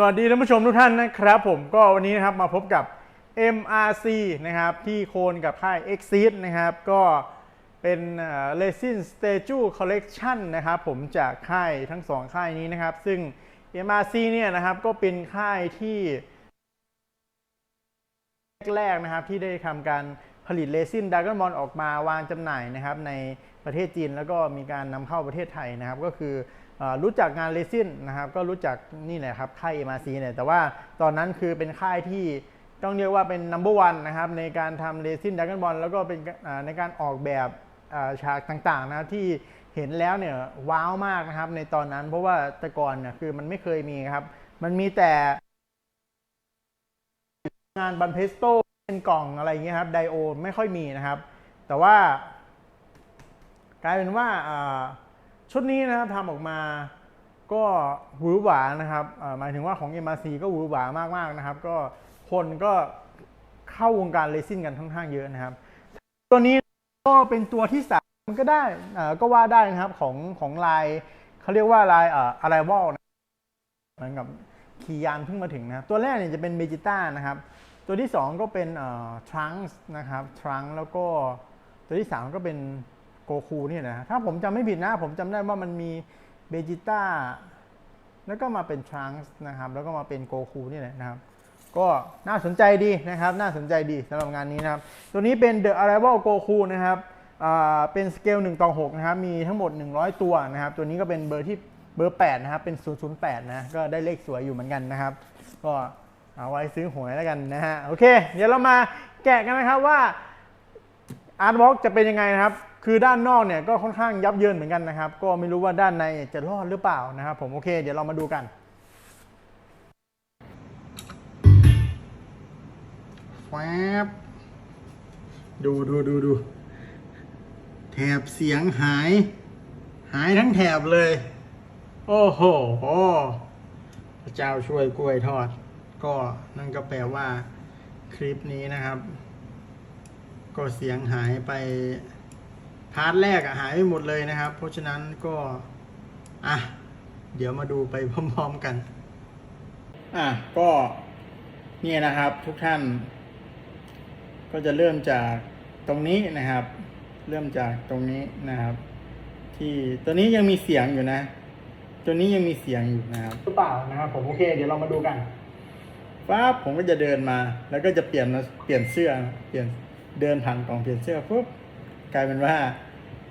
สวัสดีท่านผู้ชมทุกท่านนะครับผมก็วันนี้นะครับมาพบกับ MRC นะครับที่โคนกับค่าย Exit นะครับก็เป็นเอ่อ Resin Statue Collection นะครับผมจากค่ายทั้งสองค่ายนี้นะครับ ซึ่ง MRC เนี่ยนะครับก็เป็นค่ายที่แรกๆนะครับที่ได้ทำการผลิตเรซินดากอนบอลออกมาวางจำหน่ายนะครับในประเทศจีนแล้วก็มีการนำเข้าประเทศไทยนะครับก็คือ รู้จักงานเรซินนะครับ ก็รู้จักนี่แหละครับค่าย MRC เนี่ยแต่ว่าตอนนั้นคือเป็นค่ายที่ต้องเรียกว่าเป็นนัมเบอร์วันนะครับในการทำเรซินดากอนบอลแล้วก็เป็นในการออกแบบฉากต่างๆนะที่เห็นแล้วเนี่ยว้าวมากนะครับในตอนนั้นเพราะว่าแต่ก่อนเนี่ยคือมันไม่เคยมีครับ มันมีแต่งานบันเพสโตเป็นกล่องอะไรอย่างเงี้ยครับไดโอไม่ค่อยมีนะครับ แต่ว่ากลายเป็นว่าอ่า ชุดนี้นะครับทำออกมาก็หวือหวานะครับหมายถึงว่าของ MRC ก็หวือหวามากๆนะครับ ก็คนก็เข้าวงการเลซิ่งกันค่อนข้างเยอะนะครับ ตัวนี้ก็เป็นตัวที่สามก็ได้ก็ว่าได้นะครับของของลายเขาเรียกว่าลายอะไรวอลนะเหมือนกับคียานเพิ่งมาถึงนะครับ ตัวแรกเนี่ยจะเป็นเบจิต้านะครับ ตัวที่ 2 ก็เป็นทรังส์นะครับทรังแล้วก็ตัวที่ 3 ก็เป็น โกคูนี่นะถ้าผมจำไม่ผิดนะผมจำได้ว่ามันมีเบจิต้าแล้วก็มาเป็นทรังส์นะครับ แล้วก็มาเป็นโกคูนี่แหละนะครับ ก็น่าสนใจดีนะครับ น่าสนใจดีสำหรับงานนี้นะครับ ตัวนี้เป็น The Arrival Goku นะครับอ่าเป็นสเกล1ต่อ6นะครับ มีทั้งหมด 100 ตัวนะครับ ตัวนี้ก็เป็นเบอร์ที่เบอร์ 8 นะครับ เป็น 008 นะ ก็ได้เลขสวยอยู่เหมือนกันนะครับ ก็เอาไว้ซื้อหวยแล้วกันนะฮะ โอเค เดี๋ยวเรามาแกะกันนะครับว่าอาร์ตวอล์กจะเป็นยังไงนะครับ คือด้านนอกเนี่ยก็ค่อนข้างยับเยินเหมือนกันนะครับ ก็ไม่รู้ว่าด้านในจะรอดหรือเปล่านะครับ ผมโอเค เดี๋ยวเรามาดูกันแฟบดูดูดูดูแถบเสียงหาย หายทั้งแถบเลย โอ้โหพระเจ้าช่วยกล้วยทอด ก็นั่นก็แปลว่าคลิปนี้นะครับ ก็เสียงหายไปาร์ทแรกอะหายไปหมดเลยนะครับ เพราะฉะนั้นก็ อะ เดี๋ยวมาดูไปพร้อมๆกัน อะ ก็เนี่ยนะครับทุกท่าน ก็จะเริ่มจากตรงนี้นะครับ เริ่มจากตรงนี้นะครับ ที่ตัวนี้ยังมีเสียงอยู่นะ ตัวนี้ยังมีเสียงอยู่นะครับหรือเปล่านะครับผมโอเค เดี๋ยวเรามาดูกันปั๊บผมก็จะเดินมา แล้วก็จะเปลี่ยนมาเปลี่ยนเสื้อนะเปลี่ยนเดินผ่านกล่องเปลี่ยนเสื้อปุ๊บกลายเป็นว่า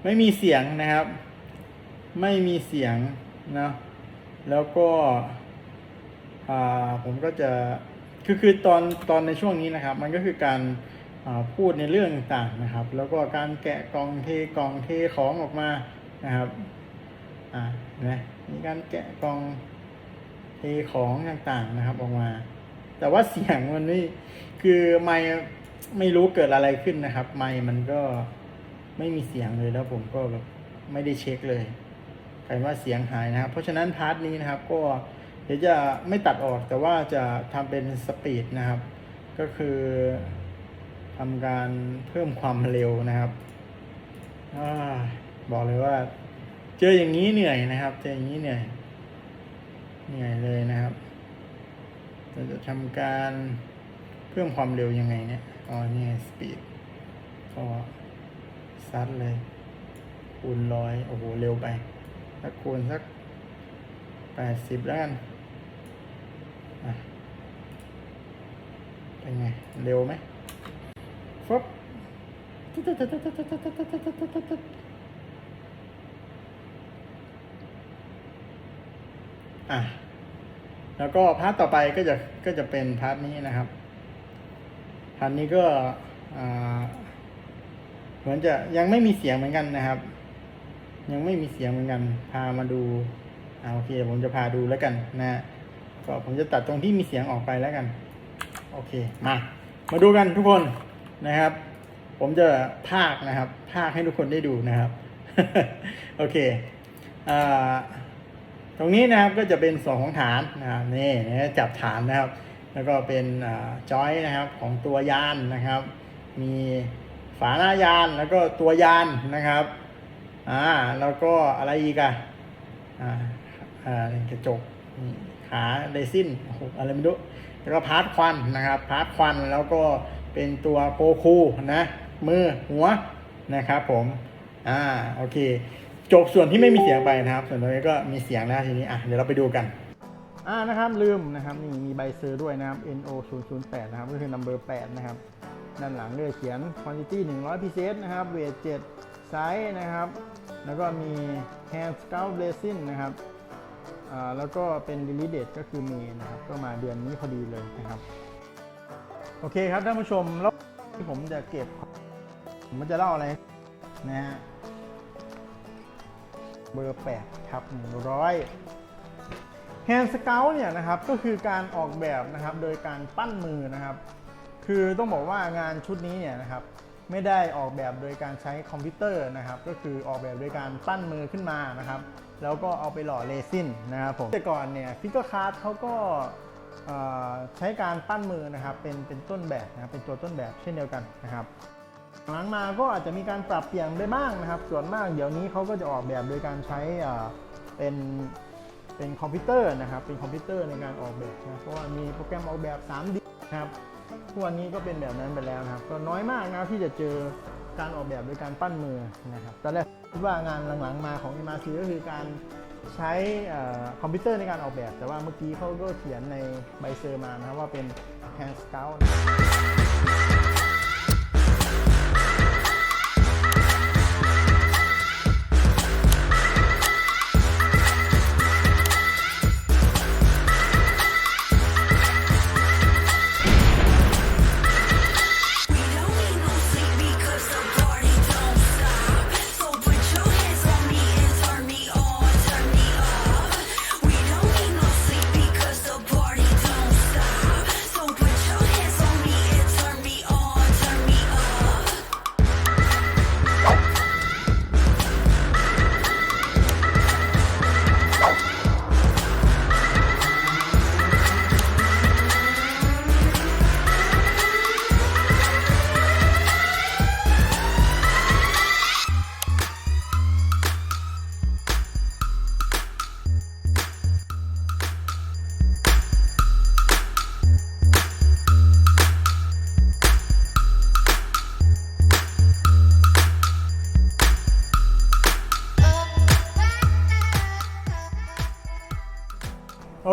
ไม่มีเสียงนะครับ ไม่มีเสียงนะแล้วก็ผมก็จะคือคือตอนตอนในช่วงนี้นะครับ มันก็คือการาพูดในเรื่องต่างๆนะครับ แล้วก็การแกะกล่องเทกล่องเทของออกมานะครับอ่านะมีการแกะกล่องเทของต่างๆนะครับออกมา แต่ว่าเสียงมันไม่คือไม่ไม่รู้เกิดอะไรขึ้นนะครับ ไม่มันก็ ไม่มีเสียงเลยแล้วผมก็แบบไม่ได้เช็คเลยกลายว่าเสียงหายนะครับ เพราะฉะนั้นพาร์ทนี้นะครับ ก็เดี๋ยวจะไม่ตัดออกแต่ว่าจะทำเป็นสปีดนะครับ ก็คือทำการเพิ่มความเร็วนะครับอบอกเลยว่า เจออย่างนี้เหนื่อยนะครับ เจออย่างนี้เหนื่อยเหนื่อยเลยนะครับเราจะทำการเพิ่มความเร็วยังไงเนี่ยอ๋อนี่สปีดก็ ซัดเลยคูณร้อยโอ้โห เร็วไปสักคูณสักแปดสิบแล้วกันอะเป็นไง เร็วไหมฟบอะแล้วก็พาร์ทต่อไปก็จะก็จะเป็นพาร์ทนี้นะครับพาร์ทนี้ก็อ่า มือนจะยังไม่มีเสียงเหมือนกันนะครับ ยังไม่มีเสียงเหมือนกัน พามาดูอ่าโอเคผมจะพาดูแล้วกันนะก็ผมจะตัดตรงที่มีเสียงออกไปแล้วกัน โอเคมา มาดูกันทุกคนนะครับ ผมจะพากนะครับพากให้ทุกคนได้ดูนะครับ โอเคอ่าตรงนี้นะครับก็จะเป็นส่วนของฐานนะครับนี่นะจับฐานนะครับ แล้วก็เป็นจอยนะครับของตัวยานนะครับ มี ฝาหน้ายานแล้วก็ตัวยานนะครับอ่าแล้วก็อะไรอีกอะอ่าอ่ากระจกขาเรซินโอ้โหอะไรไม่รู้แล้วก็พาร์ทควันนะครับพาร์ทควันแล้วก็เป็นตัวโกคูนะมือหัวนะครับผมอ่าโอเค จบส่วนที่ไม่มีเสียงไปนะครับ ส่วนตรงนี้ก็มีเสียงนะทีนี้อะเดี๋ยวเราไปดูกันอ่านะครับลืมนะครับนี่มีใบเซอร์ด้วยนะครับ NO 0 0 8นะครับก็คือ number 8นะครับ ด้านหลังด้วยเขียน quantity 100 pieces นะครับ weight 7 size นะครับ แล้วก็มี hand scout resin นะครับแล้วก็เป็น release date ก็คือเมนะครับ ก็มาเดือนนี้พอดีเลยนะครับ โอเคครับท่านผู้ชมแล้วที่ผมจะเก็บ ผมจะเล่าอะไรนะฮะเบอร์8ครับ100 Hand Scout เนี่ยนะครับก็คือการออกแบบนะครับโดยการปั้นมือนะครับ คือต้องบอกว่างานชุดนี้เนี่ยนะครับไม่ได้ออกแบบโดยการใช้คอมพิวเตอร์นะครับก็คือออกแบบโดยการปั้นมือขึ้นมานะครับแล้วก็เอาไปหล่อเรซินนะครับผมแต่ก่อนเนี่ยฟิกเกอร์คาร์ดเขาก็ใช้การปั้นมือนะครับเป็นเป็นต้นแบบนะครับเป็นตัวต้นแบบเช่นเดียวกันนะครับหลังมาก็อาจจะมีการปรับเปลี่ยนได้บ้างนะครับ ส่วนมากเดี๋ยวนี้เขาก็จะออกแบบโดยการใช้เป็นเป็นคอมพิวเตอร์นะครับเป็นคอมพิวเตอร์ในการออกแบบนะเพราะว่ามีโปรแกรมออกแบบ 3D นะครับ ทุกวันนี้ก็เป็นแบบนั้นไปแล้วนะครับ ก็น้อยมากนะที่จะเจอการออกแบบโดยการปั้นมือนะครับตอนแรกคิดว่างานหลังๆมาของ MRC ก็คือการใช้คอมพิวเตอร์ในการออกแบบ แต่ว่าเมื่อกี้เขาก็เขียนในใบเซอร์มานะครับว่าเป็น Hand Scout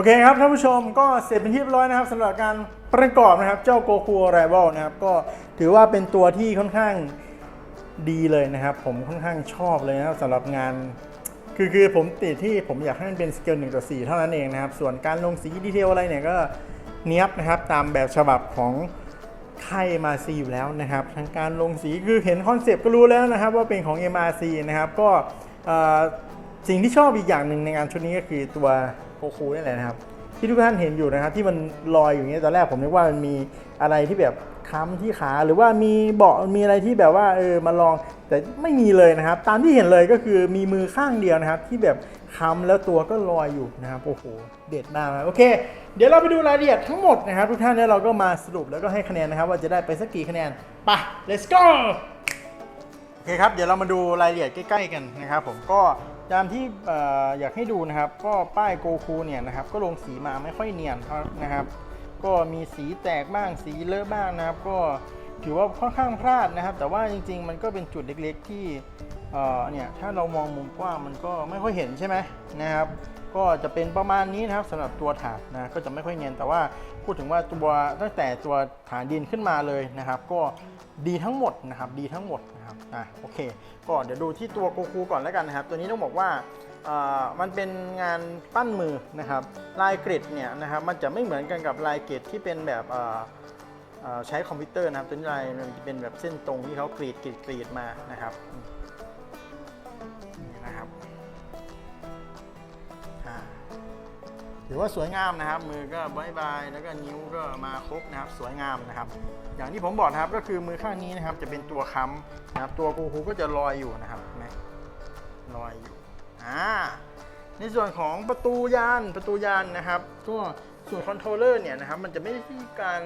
เคครับท่านผู้ชมก็เสร็จเป็นที่เรียบร้อยนะครับสำหรับการประกอบนะครับ เจ้าโกคูไรเวลนะครับ ก็ถือว่าเป็นตัวที่ค่อนข้างดีเลยนะครับ ผมค่อนข้างชอบเลยนะครับสำหรับงานคือคือผมติดที่ผมอยากให้มันเป็นสเกล1ต่อ4เท่านั้นเองนะครับ ส่วนการลงสีดีเทลอะไรเนี่ยก็เนี้ยบนะครับตามแบบฉบับของค่าย MRC อยู่แล้วนะครับทางการลงสีคือเห็นคอนเซปต์ก็รู้แล้วนะครับ ว่าเป็นของ MRC นะครับก็สิ่งที่ชอบอีกอย่างหนึ่งในงานชุดนี้ก็คือตัว กคูนี่แหละนะครับ ที่ทุกท่านเห็นอยู่นะครับ ที่มันลอยอยู่อย่างนี้ยตอนแรกผมนึกว่ามันมีอะไรที่แบบค้ำที่ขาหรือว่ามีเบาะมีอะไรที่แบบว่าเออมาลองแต่ไม่มีเลยนะครับ ตามที่เห็นเลยก็คือมีมือข้างเดียวนะครับ ที่แบบค้ำแล้วตัวก็ลอยอยู่นะครับโอ้โหเด็ดมากโอเค เดี๋ยวเราไปดูรายละเอียดทั้งหมดนะครับ ทุกท่านแล้วเราก็มาสรุปแล้วก็ให้คะแนนนะครับ ว่าจะได้ไปสักกี่คะแนนไป let's go โอเคครับ เดี๋ยวเรามาดูรายละเอียดใกล้ ๆ กันนะครับผมก็ ตามที่อยากให้ดูนะครับ ก็ป้ายโกคูเนี่ยนะครับก็ลงสีมาไม่ค่อยเนียนนะครับ ก็มีสีแตกบ้างสีเลอะบ้างนะครับ ก็ถือว่าค่อนข้างพลาดนะครับ แต่ว่าจริง ๆ มันก็เป็นจุดเล็กๆที่เนี่ยถ้าเรามองมุมกว้างมันก็ไม่ค่อยเห็นใช่ไหมนะครับ ก็จะเป็นประมาณนี้นะครับสำหรับตัวถาดนะก็จะไม่ค่อยเนียนแต่ว่าพูดถึงว่าตัวตั้งแต่ตัวฐานดินขึ้นมาเลยนะครับ ก็ดีทั้งหมดนะครับดีทั้งหมดนะครับอะโอเค ก็เดี๋ยวดูที่ตัวโกคูก่อนแล้วกันนะครับ ตัวนี้ต้องบอกว่าเอ่อมันเป็นงานปั้นมือนะครับ ลายกริดเนี่ยนะครับมันจะไม่เหมือนกันกับลายกริดที่เป็นแบบเอ่อใช้คอมพิวเตอร์นะครับตัวนี้ลายมันจะเป็นแบบเส้นตรงที่เขากรีดกรีดกรีดมานะครับ ถือว่าสวยงามนะครับ มือก็บายบายแล้วก็นิ้วก็มาครบนะครับ สวยงามนะครับ อย่างที่ผมบอกนะครับก็คือมือข้างนี้นะครับ จะเป็นตัวค้ำนะครับ ตัวกูคูก็จะลอยอยู่นะครับนไหมลอยอยู่อ่าในส่วนของประตูยานประตูยานนะครับ ก็ส่วนคอนโทรลเลอร์เนี่ยนะครับมันจะไม่ได้การ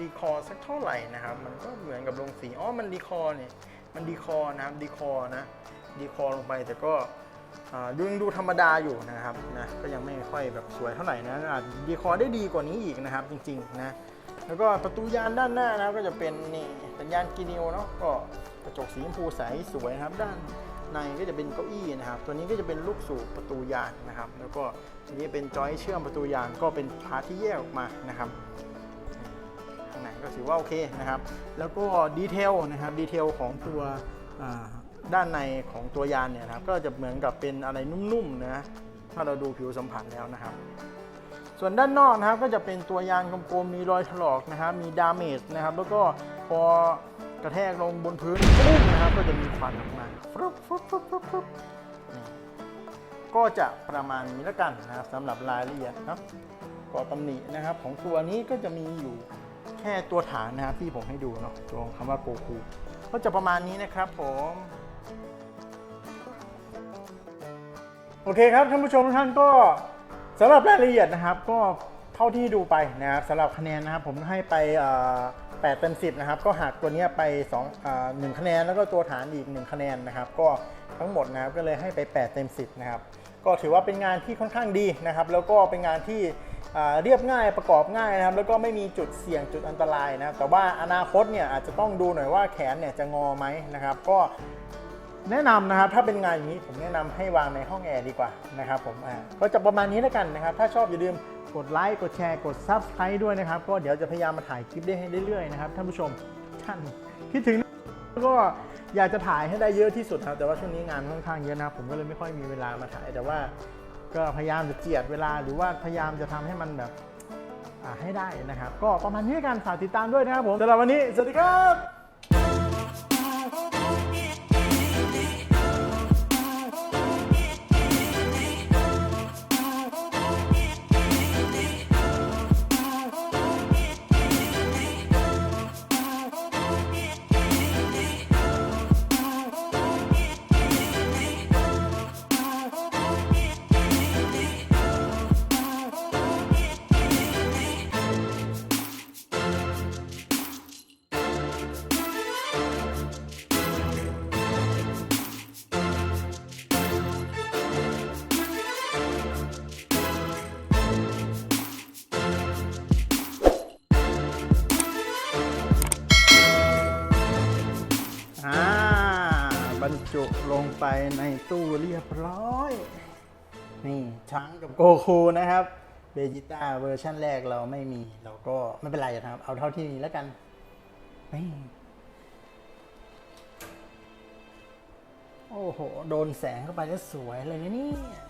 รีคอร์สักเท่าไหร่นะครับ มันก็เหมือนกับลงสีอ๋อมันรีคอร์เนี่ยมันดีคอร์นะครับดีคอร์นะดีคอร์ลงไปแต่ก็ ยังดูธรรมดาอยู่นะครับนะก็ยังไม่ค่อยแบบสวยเท่าไหร่นะอาจดีคอได้ดีกว่านี้อีกนะครับจริงๆนะแล้วก็ประตูยานด้านหน้านะก็จะเป็นนี่เป็นยานกินิวเนาะก็กระจกสีชมพูใสสวยนะครับ ด้านในก็จะเป็นเก้าอี้นะครับ ตัวนี้ก็จะเป็นลูกสูบประตูยานนะครับ แล้วก็ทีนี้เป็นจอยเชื่อมประตูยานก็เป็นพาร์ทที่แยกออกมานะครับข้างในก็ถือว่าโอเคนะครับ แล้วก็ดีเทลนะครับดีเทลของตัว ด้านในของตัวยานเนี่ยนะครับก็จะเหมือนกับเป็นอะไรนุ่มๆนะถ้าเราดูผิวสัมผัสแล้วนะครับ ส่วนด้านนอกนะครับก็จะเป็นตัวยานกลมๆมีรอยถลอกนะครับ มีดาเมจนะครับ แล้วก็พอกระแทกลงบนพื้นปุ้งนะครับ ก็จะมีควันออกมาฟรุบฟรุบฟรุบฟรุบฟรุบนี่ก็จะประมาณนี้แล้วกันนะครับสำหรับรายละเอียดนะครับก็ตำหนินะครับ ของตัวนี้ก็จะมีอยู่แค่ตัวฐานนะครับที่ผมให้ดูเนาะตัวคำว่าโกคูก็จะประมาณนี้นะครับผม โอเคครับท่านผู้ชมทุกท่านก็สำหรับรายละเอียดนะครับ ก็เท่าที่ดูไปนะครับสำหรับคะแนนนะครับ ผมให้ไปเอ่อ8เต็ม10นะครับ ก็หักตัวนี้ไป2อ่า1คะแนนแล้วก็ตัวฐานอีก 1 คะแนนนะครับ ก็ทั้งหมดนะครับก็เลยให้ไป 8 เต็ม 10 นะครับ ก็ถือว่าเป็นงานที่ค่อนข้างดีนะครับ แล้วก็เป็นงานที่เรียบง่ายประกอบง่ายนะครับ แล้วก็ไม่มีจุดเสี่ยงจุดอันตรายนะครับแต่ว่าอนาคตเนี่ยอาจจะต้องดูหน่อยว่าแขนเนี่ยจะงอไหมนะครับ ก็ แนะนำนะครับถ้าเป็นงานอย่างนี้ผมแนะนำให้วางในห้องแอร์ดีกว่านะครับผมอ่าก็จะประมาณนี้แล้วกันนะครับ ถ้าชอบอย่าลืมกดไลค์กดแชร์กด Subscribe ด้วยนะครับ ก็เดี๋ยวจะพยายามมาถ่ายคลิปได้ให้เรื่อยๆนะครับท่านผู้ชมท่านคิดถึงก็อยากจะถ่ายให้ได้เยอะที่สุดครับ แต่ว่าช่วงนี้งานค่อนข้างเยอะนะครับ ผมก็เลยไม่ค่อยมีเวลามาถ่าย แต่ว่าก็พยายามจะเจียดเวลาหรือว่าพยายามจะทำให้มันแบบให้ได้นะครับ ก็ประมาณนี้แล้วกันฝากติดตามด้วยนะครับผมสำหรับวันนี้สวัสดีครับ จุลงไปในตู้เรียบร้อย นี่ช้างกับโกคูนะครับเบจิต้าเวอร์ชั่นแรกเราไม่มี เราก็ไม่เป็นไรนะครับ เอาเท่าที่มีแล้วกันนี่โอ้โห โดนแสงเข้าไปแล้วสวยเลยนะเนี่ย